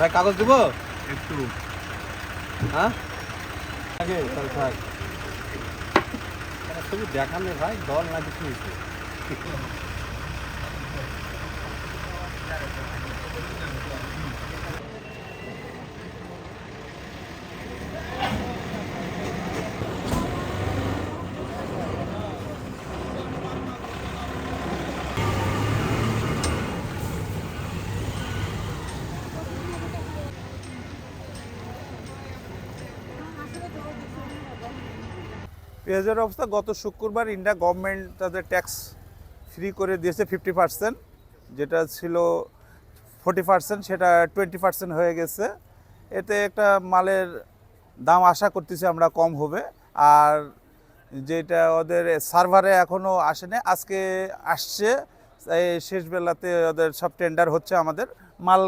ভাই কাগজ দেবো? একটু। হ্যাঁ? আগে তাহলে থাক। একটা ছবি দেখালে ভাই দল না কিছু পেঁয়াজের অবস্থা, গত শুক্রবার ইন্ডিয়া গভর্নমেন্ট তাদের ট্যাক্স ফ্রি করে দিয়েছে ফিফটি পার্সেন্ট যেটা ছিল ফোর্টি পার্সেন্ট সেটা টোয়েন্টি পার্সেন্ট হয়ে গেছে। এতে একটা মালের দাম আশা করতেছি আমরা কম হবে, আর যেটা ওদের সার্ভারে এখনও আসেনি, আজকে আসছে শেষ বেলাতে ওদের সব টেন্ডার হচ্ছে আমাদের, মাল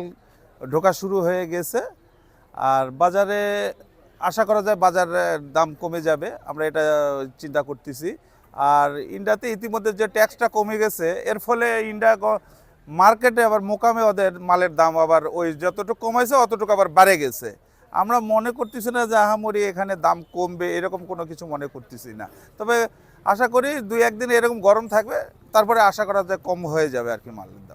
ঢোকা শুরু হয়ে গেছে। আর বাজারে আশা করা যায় বাজারের দাম কমে যাবে, আমরা এটা চিন্তা করতেছি। আর ইন্ডিয়াতে ইতিমধ্যে যে ট্যাক্সটা কমে গেছে, এর ফলে ইন্ডিয়া মার্কেটে আবার মোকামে ওদের মালের দাম আবার ওই যতটুকু কমাইছে, অতটুকু আবার বাড়ে গেছে। আমরা মনে করতেছি না যে, আহামরি এখানে দাম কমবে, এরকম কোনো কিছু মনে করতেছি না। তবে আশা করি দুই একদিন এরকম গরম থাকবে, তারপরে আশা করা যায় কম হয়ে যাবে আর কি মালের দাম।